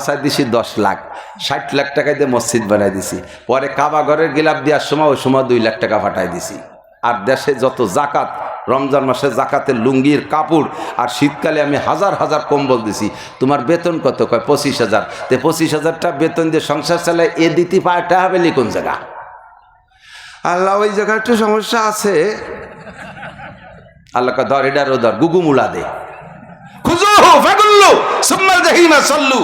বাসায় দিছি দশ লাখ। ষাট লাখ টাকা দিয়ে মসজিদ বানাই দিছি। পরে কাবা ঘরের গিলাপ দেওয়ার সময় ওই সময় দুই লাখ টাকা পাঠাই দিছি। আর দেশে যত জাকাত রমজান মাসে জাকাতের লুঙ্গির কাপড় আর শীতকালে আমি হাজার হাজার কম্বল দিছি। তোমার বেতন কত? কয় পঁচিশ হাজার। তে পঁচিশ হাজারটা বেতন দিয়ে সংসার চালায় এ দিতে পারটা হবে কোন জায়গা? আল্লাহ ওই জায়গায় একটু সমস্যা আছে। আল্লাহ কয়, ধর এটারও ধর গুগু মুলা দে। সল্লু।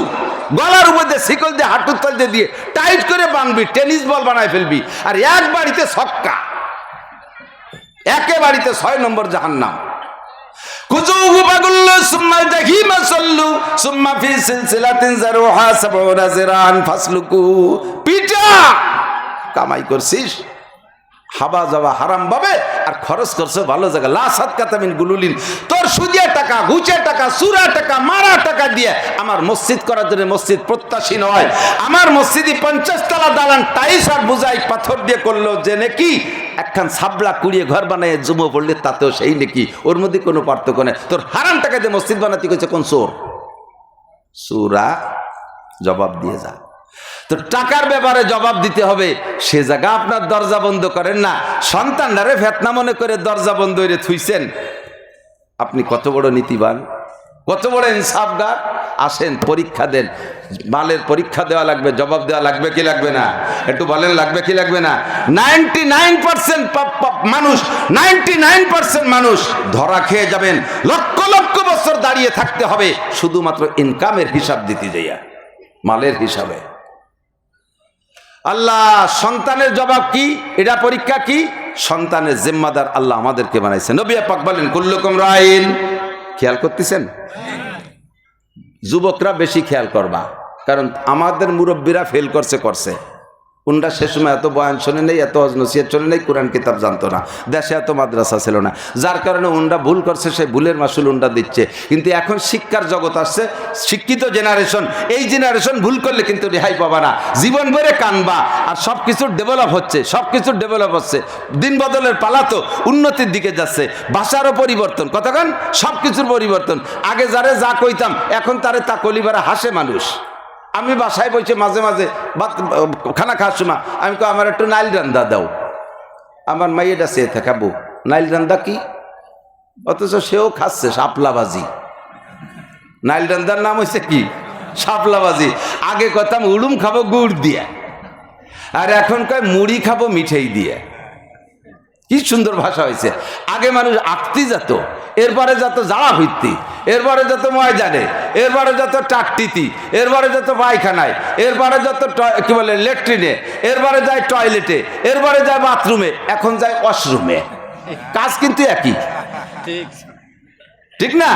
গলার উপর দিয়ে শিকল দিয়ে, হাঁটুর দিয়ে টাইট করে বানবি টেনিস বল বানায় ফেলবি। আর এক বাড়িতে ছক্কা। একে বাড়িতে ছয় নম্বর জাহান্নাম। সুম্মা ফি পিটা কামাই করছিস? হাবা যাওয়া হারাম পাবে আর খরচ করছ ভালো জায়গা। লাসাত কাতামিন গুলুলিন। তোর সুদিয়া টাকা ঘুচে টাকা সুরা টাকা মারা টাকা দিয়ে আমার মসজিদ করার জন্য মসজিদ প্রত্যাশী নয়। আমার মসজিদে পঞ্চাশ তলা দালান টাইস আর বুঝাই পাথর দিয়ে করল যে নাকি একখান সাবলা কুড়িয়ে ঘর বানায় জুমো পড়লে তাতেও সেই নাকি। ওর মধ্যে কোনো পার্থক্য নেই। তোর হারাম টাকা দিয়ে মসজিদ বানাতে গেছে কোন চোর? সুরা জবাব দিয়ে যা। তো টাকার ব্যাপারে জবাব দিতে হবে। সে জায়গা আপনার দরজা বন্ধ করেন না। সন্তানরা ফেতনা মনে করে দরজা বন্ধ করে থুইছেন। আপনি কত বড় নীতিবান, কত বড় ইনসাফগার। আসেন, পরীক্ষা দেন। মালের পরীক্ষা দেওয়া লাগবে, জবাব দেওয়া লাগবে কি লাগবে না? একটু বলেন, লাগবে কি লাগবে না? নাইনটি নাইন পার্সেন্ট মানুষ, নাইনটি নাইন পার্সেন্ট মানুষ ধরা খেয়ে যাবেন। লক্ষ লক্ষ বছর দাঁড়িয়ে থাকতে হবে। শুধুমাত্র ইনকামের হিসাব দিতে যাইয়া, মালের হিসাবে। আল্লাহ, সন্তানের জবাব কি? এটা পরীক্ষা কি? সন্তানের জিম্মাদার আল্লাহ আমাদেরকে বানাইছে। নবিয়া পাক বলেন, কুল্লুকুম রাইন। খেয়াল করতেছেন? যুবকরা বেশি খেয়াল করবা, কারণ আমাদের মুরব্বীরা ফেল করছে করছে। উনরা সে সময় এত বয়ান শোনে নেই, এত নসিহত শোনে নেই, কোরআন কিতাব জানতো না। দেশে এত মাদ্রাসা ছিল না। যার কারণে উনরা ভুল করছে, সেই ভুলের মাসুল উনরা দিচ্ছে। কিন্তু এখন শিক্ষার জগৎ আসছে, শিক্ষিত জেনারেশন এই জেনারেশন ভুল করলে কিন্তু রেহাই পাবা না। জীবন ভরে কানবা, আর সব কিছুর ডেভেলপ হচ্ছে সব কিছুর ডেভেলপ হচ্ছে। দিন বদলের পালা তো উন্নতির দিকে যাচ্ছে। ভাষারও পরিবর্তন কতক্ষণ সব কিছুর পরিবর্তন। আগে যারে যা কইতাম, এখন তারে তা কলিবারে হাসে মানুষ। আমি বাসায় বসে মাঝে মাঝে ভাত- খানা খাওয়ার সময় আমি কই, আমার একটু নাইল রান্দা দাও। আমার মাইয়েটা সে থাকাবো নাইল রান্দা কি? অথচ সেও খাচ্ছে শাপলাবাজি। নাইল রান্দার নাম হয়েছে কি? শাপলাবাজি। আগে কথাম উড়ুম খাব গুড় দিয়ে। আর এখন কয়, মুড়ি খাব মিঠাই দিয়ে। কি সুন্দর ভাষা হয়েছে আগে মানুষ আঁকতে যেত এরপরে যত জাড়া ভিত্তি এরপরে যত ময়দানে, এরপরে যত টাকটিতি, এরপরে যত পায়খানায়, এরপরে যত কি বলে, লেট্রিনে, এরপরে যায় টয়লেটে, এরপরে যায় বাথরুমে, এখন যায় ওয়াশরুমে। কাজ কিন্তু একই। ঠিক। না?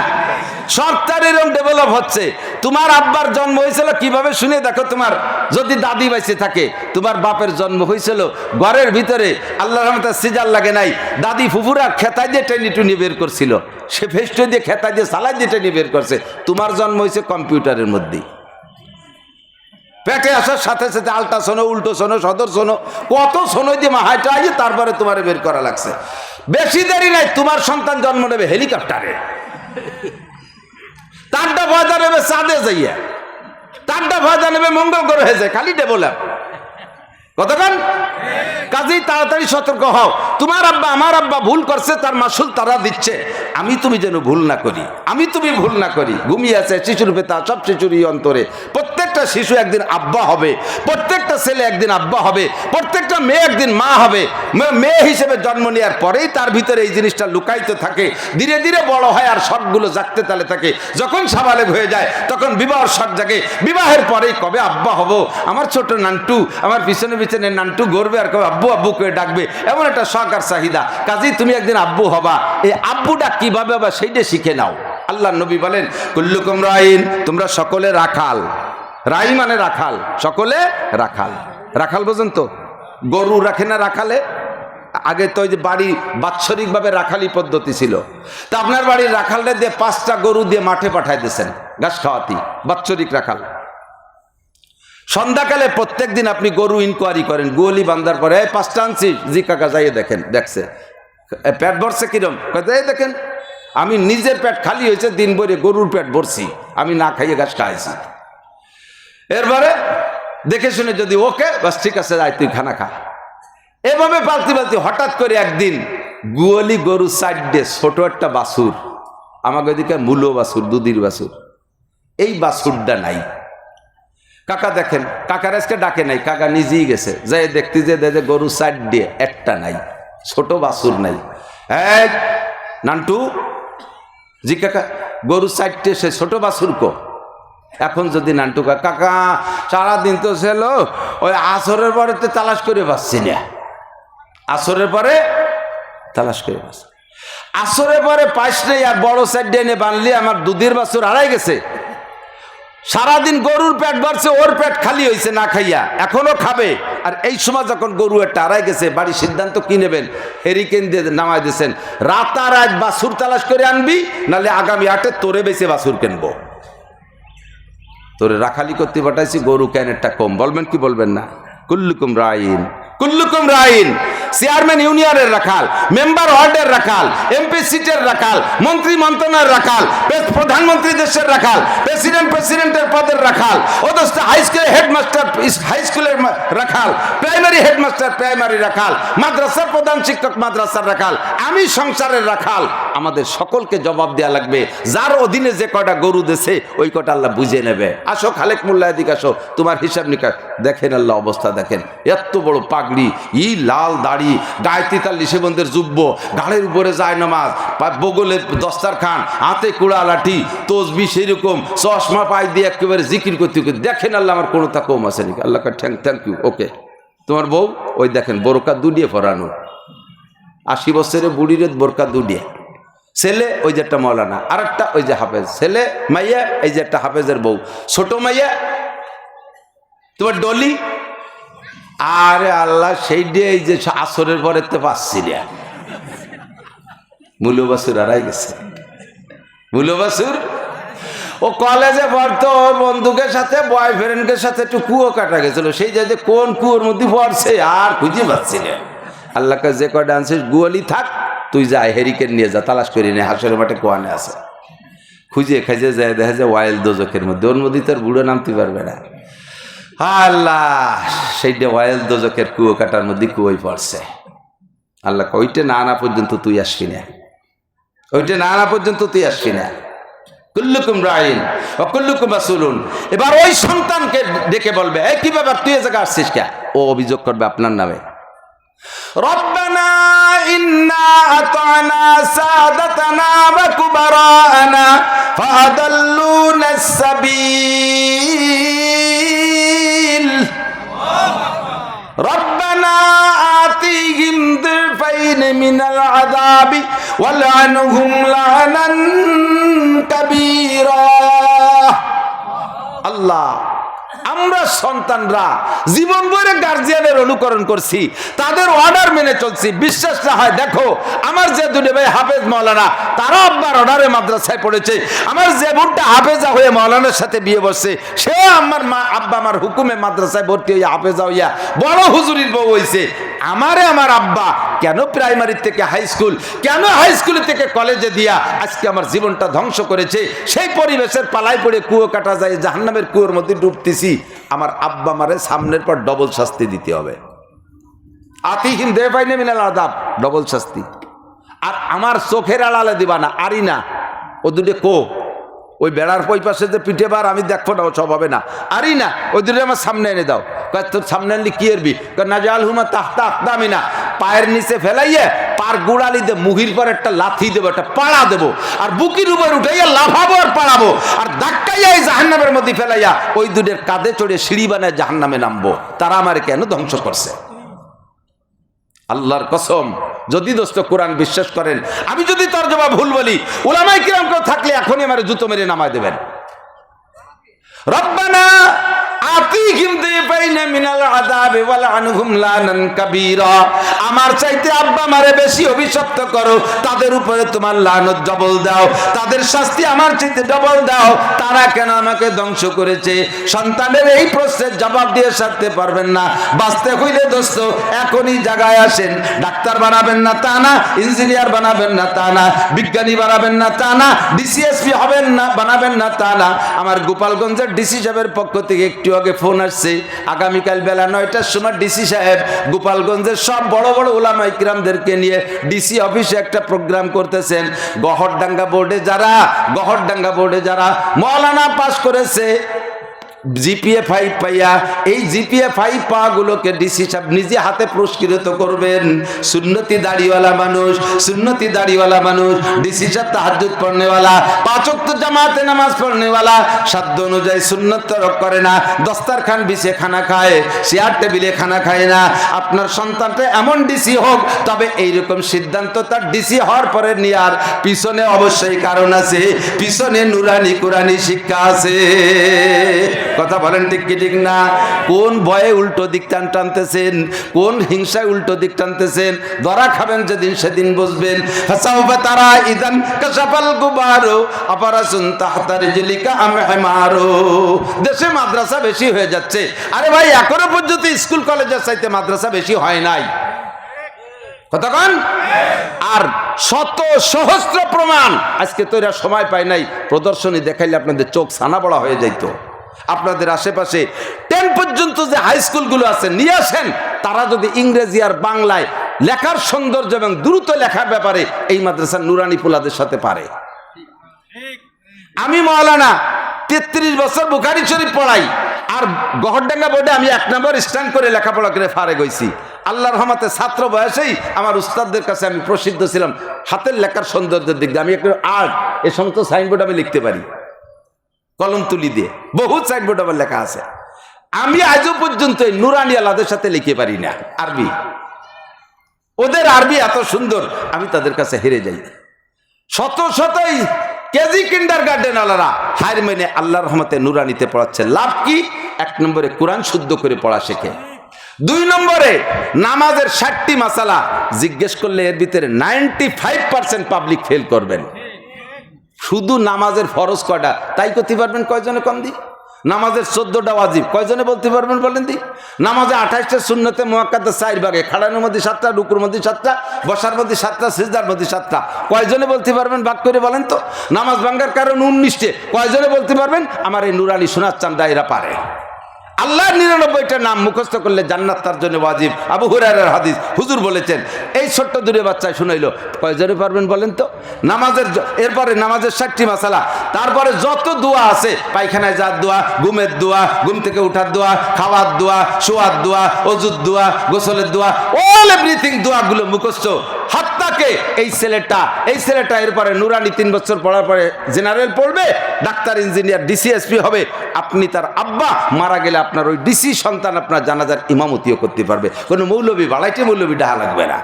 সব তার এরকম ডেভেলপ হচ্ছে। তোমার আব্বার জন্ম হয়েছিল, কীভাবে শুনে দেখো তোমার? যদি দাদি বাইসে থাকে, তোমার বাপের জন্ম হয়েছিল, ঘরের ভিতরে আল্লাহ রহমতার সিজার লাগে নাই। দাদি ফুফুরা খেতাই দিয়ে টেনে টুনি বের করছিল। সে ফেস্টো দিয়ে খেতাই দিয়ে সালাই দিয়ে টেনে বের করছে। তোমার জন্ম হয়েছে কম্পিউটারের মধ্যেই। পেটে আসার সাথে সাথে আলটা শোনো উল্টো শোনো সদর শোনো কত শোনো দিয়ে মাহাইটা আইয়ে তারপরে তোমার বের করা লাগছে। বেশি দেরি নাই, তোমার সন্তান জন্ম নেবে হেলিকপ্টারে। তারটা ভয়দা নেবে চাঁদে যাইয়া। তারটা ভয়দা নেবে মঙ্গল গ্রহে যায় খালি ডেভেলপ কাজেই তাড়াতাড়ি সতর্ক হও। তোমার আব্বা, আমার আব্বা ভুল করছে, তার মাসুল তারা দিচ্ছে। আমি তুমি যেন ভুল না করি, আমি তুমি ভুল না করি। ঘুমিয়ে আছে শিশুর পেতা সব শিশুরই অন্তরে। প্রত্যেকটা শিশু একদিন আব্বা হবে, প্রত্যেকটা ছেলে একদিন আব্বা হবে, প্রত্যেকটা মেয়ে একদিন মা হবে। মেয়ে হিসেবে জন্ম নেওয়ার পরেই তার ভিতরে এই জিনিসটা লুকাইতে থাকে। ধীরে ধীরে বড় হয় আর শখগুলো জাগতে তালে থাকে। যখন সাবালেগ হয়ে যায়, তখন বিবাহের শখ জাগে। বিবাহের পরেই কবে আব্বা হব? আমার ছোট নান্টু, আমার পিছনে নান্টু গড়বে আর কবে আব্বু আব্বু করে ডাকবে। এমন একটা শখ আর চাহিদা। কাজেই তুমি একদিন আব্বু হবা। এই আব্বুটা কীভাবে হবা সেইটা শিখে নাও। আল্লাহ নবী বলেন, কুল্লুকুম রাইন, তোমরা সকলে রাখাল। রাই মানে রাখাল, সকলে রাখাল। রাখাল বোঝেন তো? গরু রাখে না রাখালে? আগে তো ওই যে বাড়ি বাৎসরিকভাবে রাখালি পদ্ধতি ছিল। তা আপনার বাড়ির রাখালটা দিয়ে পাঁচটা গরু দিয়ে মাঠে পাঠাই দিয়েছেন, ঘাস খাওয়াতি, বাৎসরিক রাখাল। সন্ধ্যাকালে প্রত্যেক দিন আপনি গরু ইনকোয়ারি করেন গোলি বান্ধার পরে, এই পাঁচটা আনছি, জি কাকা, যাইয়ে দেখেন, দেখছে। পেট ভরছে কিরম? এই দেখেন, আমি নিজের পেট খালি হয়েছে, দিন ভরে গরুর পেট ভরছি, আমি না খাইয়ে ঘাস খাইছি। এরপরে দেখে শুনে যদি ওকে, বাস ঠিক আছে যাই তুই খানা খা। এভাবে পালতি পালতি হঠাৎ করে একদিন গুয়ালি গরু সাইডে ছোট একটা বাসুর আমাকে ওইদিকে মূলো বাসুর দুদির বাসুর এই বাসুরটা নাই। কাকা দেখেন, কাকার আজকে ডাকে নাই, কাকা নিজেই গেছে। যাই দেখতে যে দেখে গরু সাইড দিয়ে, একটা নাই, ছোট বাসুর নাই। এই, নান্টু, জি কাকা, গরু সাইডটে সে ছোট বাসুর কো? এখন যদি নান্টু কাকা, সারাদিন তো ছিল ওই আসরের পরে তো তালাশ করে পাচ্ছি না। আসরের পরে তালাশ করে পাচ্ছি আসরের পরে পাইস নেই আর বড় সাইড এনে বানলি, আমার দুধের বাছুর হারাই গেছে। সারাদিন গরুর পেট বাড়ছে ওর পেট খালি হয়েছে না খাইয়া। এখনও খাবে। আর এই সময় যখন গরু একটা হারাই গেছে, বাড়ির সিদ্ধান্ত কি নেবেন? হেরিকেন দিয়ে নামাই দিয়েছেন। রাতারাত বাছুর তালাশ করে আনবি, নালে আগামী আটে তোরে বেঁচে বাছুর কিনবো। তোরে রাখালি করতে পাঠাইছি, গরু ক্যানেরটা কম? বলবেন কি বলবেন না? কুল্লুকুম রাইন। কুল্লুকুম রাইন। চেয়ারম্যান ইউনিয়নের রাখাল, মেম্বার ওয়ার্ডের রাখাল, এমপি সিটের রাখাল, মন্ত্রী মন্ত্রণার রাখাল প্রধানমন্ত্রী দেশের রাখাল, প্রেসিডেন্ট প্রেসিডেন্টের পদের রাখাল অথচ হাই স্কুলের হেডমাস্টার হাই স্কুলের Rakhal primary headmaster primary Rakhal, মাদ্রাসার প্রধান শিক্ষক, মাদ্রাসার রাখাল, আমি সংসারের রাখাল। আমাদের সকলকে জবাব দেওয়া লাগবে, যার অধীনে যে কটা গরু দেশে, ওই কটা আল্লাহ বুঝে নেবে। আসো, খালেক মোল্লা এদিক আসো, তোমার হিসাব নিকাশ, দেখেন আল্লাহ অবস্থা দেখেন, এত বড় পাগড়ি, ই লাল দাড়ি গায়ে তেতাল্লিশে বন্ধের যুব্য ঘাড়ের উপরে যায় নামাজ বগলে দস্তার খান, হাতে কুড়া লাঠি, তসবি সেরকম চশমা পাই দিয়ে একেবারে জিকির করতে দেখেন আল্লাহ আমার কোনো তা কম আছে নাকি? Allah thank thank you okay তোমার বউ, ওই দেখেন, বোরকা দুডিয়ে ফরানো। আশি বছরের বুড়িরে বোরকা দুডিয়ে। ছেলে, ওই যে একটা মৌলানা আর একটা ওই যে হাফেজ। ছেলে, মাইয়া, এই যে একটা হাফেজের বউ। ছোট মাইয়া, তোমার ডলি আরে আল্লাহ সেই এই যে আসরের পরে তো পাচ্ছি না। মূল্যবাসুর আড়াই গেছে। মূল্যবাসুর? ও কলেজে পড়তো বন্ধুকের সাথে বয়ফ্রেন্ডের সাথে একটু কুয়ো কাটা গেছিল। সেই যে কোন কুয়োর মধ্যে পড়ছে, আর খুঁজে পাচ্ছি না। আল্লাহকে যে কয়টা আনছিস গুয়ালি থাক, তুই যা, হেরিকেন নিয়ে যা, তালাশ করি নে, হাসরের মাঠে কোয়ানে আছে। খুঁজে খাইজে যায়, দেখা যায় ওয়াইল দোজকের মধ্যে। ওর মধ্যে তোর বুড়ো নামতে পারবে না। আল্লাহ সেইটা ওয়াইল দোজকের কুয়ো কাটার মধ্যে কুয়োই পড়ছে। আল্লাহ ওইটা না আনা পর্যন্ত তুই আসবি না। ওইটা না আনা পর্যন্ত তুই আসবি না। কুল্লুকুম রাইন কুল্লুকুম রাসূলুন। এবার ওই সন্তানকে ডেকে বলবে, এই কি ব্যাপার, তুই এ জায়গায় আসছিস কে? ও অভিযোগ করবে আপনার নামে। রব্বানা ইন্না আতানা সাদাতানা ওয়া কুবারানা ফাদাল্লুনা ربنا آتيهم ضعفين من العذاب ولعنهم لعنا كبيرا. الله. আমরা সন্তানরা জীবন ভরে গার্জিয়ানের অনুকরণ করছি, তাদের অর্ডার মেনে চলছি। বিশ্বাস না হয়, দেখো, আমার যে দুটো ভাই হাফেজ মৌলানা তারা আব্বার অর্ডারে মাদ্রাসায় পড়েছে। আমার যে বোনটা হাফেজা হয়ে মৌলানার সাথে বিয়ে বসছে, সে আমার মা, আব্বা আমার হুকুমে মাদ্রাসায় ভর্তি হইয়া হাফেজা হইয়া বড় হুজুরির বউ হইছে। আমারে আমার আব্বা কেন প্রাইমারি থেকে হাই স্কুল কেন হাই স্কুল থেকে কলেজে দিয়া আজকে আমার জীবনটা ধ্বংস করেছে? সেই পরিবেশের পালাই পড়ে কুয়ো কাটা যায়, জাহান্নামের কুয়োর মধ্যে ডুবতেছি। আমার আব্বা মারে সামনের পর ডবল শাস্তি দিতে হবে। আতিহিম দে পাইনে মিনাল আদাব ডবল শাস্তি। আর আমার চোখের আড়ালে দিবা না আরি না। ও দুটো কো। ওই বেড়ার ওই পাশে যে পিঠে বার, আমি দেখব না, ও সব হবে না। আরি না, ওই দুটো আমার সামনে এনে দাও। তোর সামনে আনলি কি এরবি নাজাল হুমা তাহতা আখতামি না পায়ের নিচে ফেলাইয়া পার গুড়ালি দে মুহির পর একটা লাথি দেবো, একটা পাড়া দেবো। আর বুকির উপর উঠাইয়া লাফাবো আর পাড়াবো। আর ধাক্কাইয়া এই জাহান্নামের মধ্যে ফেলাইয়া ওই দুটের কাঁধে চড়ে সিঁড়ি বানায় জাহান্নামে নামবো। তারা আমার কেন ধ্বংস করছে? আল্লাহর কসম, যদি দোস্ত কোরআন বিশ্বাস করেন, আমি যদি তর্জমা ভুল বলি ওলামাই কিরাম কেউ থাকলে এখনই আমার জুতো মেরে নামায় দেবেন। রব্বানা ধ্বংস করেছে? সন্তানের এই প্রশ্নের জবাব দিয়ে সারতে পারবেন না। বাঁচতে হইলে দোস্ত, এখনই জায়গায় আসেন। ডাক্তার বানাবেন না তা না, ইঞ্জিনিয়ার বানাবেন না তা না, বিজ্ঞানী বানাবেন না তা না, ডিসিএসপি হবেন না, বানাবেন না তা না। আমার গোপালগঞ্জের ডিসি সাহেবের পক্ষ থেকে একটু আগে ফোন আসছে। আগামীকাল বেলা নয়টার সময় ডিসি সাহেব গোপালগঞ্জের সব বড় বড় ওলামা ইকরামদেরকে নিয়ে ডিসি অফিসে একটা প্রোগ্রাম করতেছেন। গহরডাঙ্গা বোর্ডে যারা, গহরডাঙ্গা বোর্ডে যারা মৌলানা পাশ করেছে জিপিএ ফাইভ পাইয়া, এই জিপিএ ফাইভ পাগুলোকে ডিসি সাহেব নিজে হাতে পুরস্কৃত করবেন। সুন্নতি দাড়িওয়ালা মানুষ, সুন্নতি দাড়িওয়ালা মানুষ, ডিসি সাহেব তাহাজুদ পড়নেওয়ালা, পাঁচক্ত জামাতে নামাজ পড়নেওয়ালা, সাধ্য অনুযায়ী সুন্নত তরক করে না দস্তার খান বিছে খানা খায় চেয়ার টেবিলে খানা খায় না। আপনার সন্তানটা এমন ডিসি হোক, তবে এইরকম সিদ্ধান্ত তার ডিসি হওয়ার পরে নেওয়ার পিছনে অবশ্যই কারণ আছে, পিছনে নুরানি কুরানি শিক্ষা আছে। কথা বলেন ঠিক কি, ঠিক না? কোন ভয়ে উল্টো দিক টান টানতেছেন? কোন হিংসায় উল্টো দিক টানতেছেন? ধরা খাবেন যেদিন সেদিন হাসাউবা তারা ইদান কাশাফাল গুবারো আপারাসুন তাহতার জিলিকা আমহেমারো দেশে মাদ্রাসা বেশি হয়ে যাচ্ছে। আরে ভাই, এখনও পর্যন্ত স্কুল কলেজের চাইতে মাদ্রাসা বেশি হয় নাই। কতক্ষণ আর শত সহস্র প্রমাণ। আজকে তো সময় পায় নাই। প্রদর্শনী দেখাইলে আপনাদের চোখ ছানা বড়া হয়ে যাইতো। আপনাদের আশেপাশে টেন পর্যন্ত যে হাই স্কুলগুলো আছে, নিয়ে আসেন। তারা যদি ইংরেজি আর বাংলায় লেখার সৌন্দর্য এবং দ্রুত লেখার ব্যাপারে এই মাদ্রাসার নুরানি পোলাদের সাথে পারে। আমি মৌলানা, তেত্রিশ বছর বুখারি শরীফ পড়াই, আর গহরডাঙ্গা বোর্ডে আমি এক নম্বর স্ট্যান্ড করে লেখাপড়া করে ফারে গইছি আল্লাহর রহমাতে ছাত্র বয়সেই আমার উস্তাদদের কাছে আমি প্রসিদ্ধ ছিলাম। হাতের লেখার সৌন্দর্যের দিক দিয়ে আমি একটু আর্ট এ সমস্ত সাইনবোর্ড আমি লিখতে পারি। কলম তুলি দিয়ে। বহুত সাইনবোর্ড আমার লেখা আছে। আমি আজও পর্যন্ত নুরানি আলাদের সাথে লিখে পারি না। আরবি। ওদের আরবি এত সুন্দর, আমি তাদের কাছে হেরে যাই। শত শতই কেজি কিন্ডার গার্ডেন আলারা হার মেনে আল্লাহর রহমতে নুরানিতে পড়াচ্ছে। লাভ কি? এক নম্বরে কোরআন শুদ্ধ করে পড়া শেখে। দুই নম্বরে নামাজের ষাটটি মাসালা জিজ্ঞেস করলে এর ভিতরে ninety five percent public fail করবেন। শুধু নামাজের ফরজ কয়টা? তাই করতে পারবেন কয়জনে কম দি? নামাজের চোদ্দটা ওয়াজিব, কয়জনে বলতে পারবেন বলেন দি? নামাজে আঠাশটা শূন্যতে মোয়াক্কাতে চার ভাগে, খাড়ানোর মধ্যে সাতটা ডুকুর মধ্যে সাতটা, বসার মধ্যে সাতটা, সিজদার মধ্যে সাতটা। কয়জনে বলতে পারবেন বাক করে বলেন তো? নামাজ ভাঙ্গার কারণ উনিশটে। কয়জনে বলতে পারবেন? আমার এই নুরালি সোনার চান্দা এরা পারে। আল্লাহর নিরানব্বইটা নাম মুখস্থ করলে জান্নাত তার জন্য ওয়াজিব। আবু হুরারের হাদিস হুজুর বলেছেন, এই ছোট্ট দূরে বাচ্চায় শুনাইলো। কয়জনে পারবেন বলেন তো? নামাজের এরপরে নামাজের ষাটটি মাসালা, তারপরে যত দোয়া আছে, পায়খানায় যার দোয়া, ঘুমের দোয়া, ঘুম থেকে উঠার দোয়া, খাওয়ার দোয়া, শোয়ার দোয়া অজুর দোয়া, গোসলের দোয়া অল এভরিথিং দোয়াগুলো মুখস্থ। হাত্তাকে এই ছেলেটা এই ছেলেটা এরপরে নুরানি তিন বছর পড়ার পরে জেনারেল পড়বে, ডাক্তার, ইঞ্জিনিয়ার ডিসিএসপি হবে। আপনি তার আব্বা, মারা গেলে আপনার ওই ডিসি সন্তান আপনার জানাজার ইমামতিও করতে পারবে। কোনো মৌলবী বাড়াইতে মৌলবী ডাহা লাগবে না।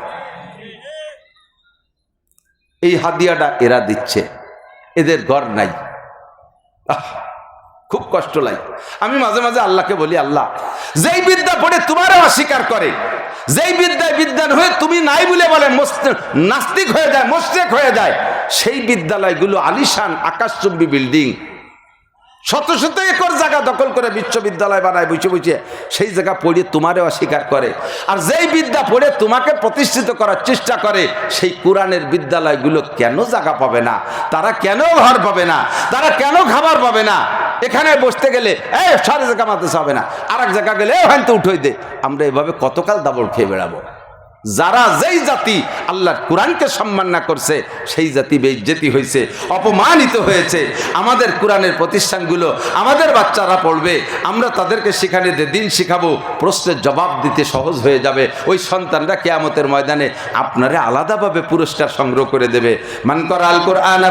এই হাদিয়াটা এরা দিচ্ছে। এদের ঘর নাই। খুব কষ্ট লাগে। আমি মাঝে মাঝে আল্লাহকে বলি, আল্লাহ, যেই বিদ্যা পড়ে তোমারও অস্বীকার করে। যেই বিদ্যায় বিদ্যান হয়ে তুমি নাই বলে বলে নাস্তিক হয়ে যায় মোস্তেক হয়ে যায়, সেই বিদ্যালয়গুলো আলিশান আকাশচুম্বী বিল্ডিং। শত শত একর জায়গা দখল করে বিশ্ববিদ্যালয় বানায় বুঝে বুঝে সেই জায়গা পড়ে তোমারে অস্বীকার করে। আর যেই বিদ্যা পড়ে তোমাকে প্রতিষ্ঠিত করার চেষ্টা করে, সেই কোরআনের বিদ্যালয়গুলো কেন জায়গা পাবে না? তারা কেন ঘর পাবে না? তারা কেন খাবার পাবে না? এখানে বসতে গেলে, এই সারা জায়গা মারতে হবে না। আর এক জায়গা গেলে ওখান তো উঠোই দে। আমরা এভাবে কতকাল দাবল খেয়ে বেড়াবো? যারা যেই জাতি আল্লাহর কোরআনকে সম্মান না করছে, সেই জাতি বেজ্জেতি হয়েছে অপমানিত হয়েছে। আমাদের কোরআনের প্রতিষ্ঠানগুলো, আমাদের বাচ্চারা পড়বে, আমরা তাদেরকে সেখানে দিন শিখাবো, প্রশ্নের জবাব দিতে সহজ হয়ে যাবে। ওই সন্তানরা কেয়ামতের ময়দানে আপনারা আলাদাভাবে পুরস্কার সংগ্রহ করে দেবে। মান করা আল কোরআন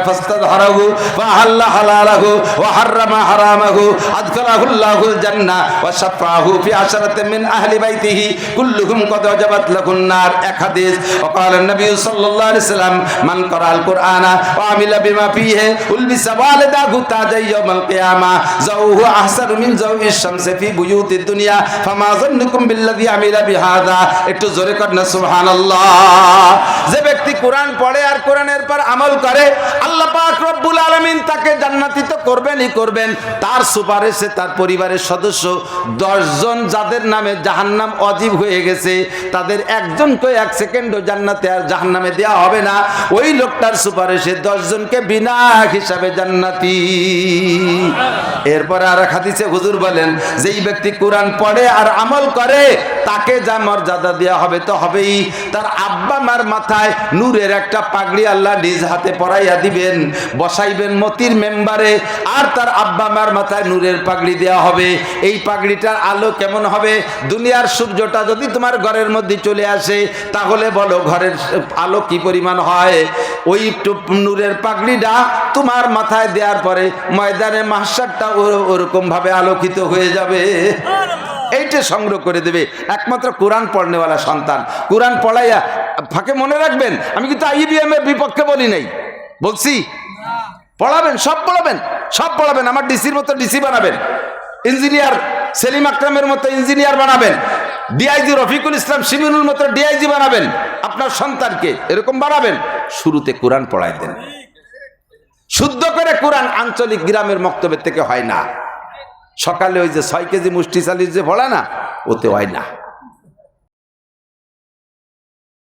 লাহুন নার। আর এক হাদিস وقال النبي صلى الله عليه وسلم من قرأ القرآن وعمل بما فيه ألبس والده تاجا يوم القيامة زوه أحسن من زو الشمس في بيوت الدنيا فما ظنكم بالذي عمل بهذا একটু জোরে কর না সুবহানাল্লাহ যে ব্যক্তি কোরআন পড়ে আর কোরআনের পর আমল করে এরপর হুজুর বলেন, যেই ব্যক্তি কোরআন পড়ে আর আমল করে, তাকে যা মর্যাদা দেওয়া হবে তো হবেই। তার আব্বা মার মাথায় নূরের একটা পাগড়ি আল্লাহ নিজ হাতে পরাইয়া দিবেন বসাইবেন মতির মেম্বারে, আর তার আব্বা মার মাথায় নূরের পাগড়ি দেওয়া হবে। এই পাগড়িটার আলো কেমন হবে? দুনিয়ার সূর্যটা যদি তোমার ঘরের মধ্যে চলে আসে, তাহলে বলো ঘরের আলো কি পরিমাণ হয়? ওই নূরের পাগড়িটা তোমার মাথায় দেওয়ার পরে ময়দানে মাসারটা ওরকম ভাবে আলোকিত হয়ে যাবে। এইটা সংগ্রহ করে দেবে। একমাত্র কোরআন পড়নেওয়ালা সন্তান। কোরআন পড়াইয়া ফাঁকে মনে রাখবেন? আমি কিন্তু আইবিএম এর বিপক্ষে বলি নাই। বলছি, পড়াবেন, সব পড়াবেন সব পড়াবেন, আমার ডিসির মতো ডিসি বানাবেন। ইঞ্জিনিয়ার সেলিম আকরামের মতো ইঞ্জিনিয়ার বানাবেন। ডিআইজি রফিকুল ইসলাম শিমিনুল মতো ডিআইজি বানাবেন। আপনার সন্তানকে এরকম বানাবেন, শুরুতে কোরআন পড়াই দেন। শুদ্ধ করে কোরআন আঞ্চলিক গ্রামের মক্তবের থেকে হয় না। সকালে ওই যে ছয় কেজি মুষ্টি চালির যে পড়া না, ওতে হয় না।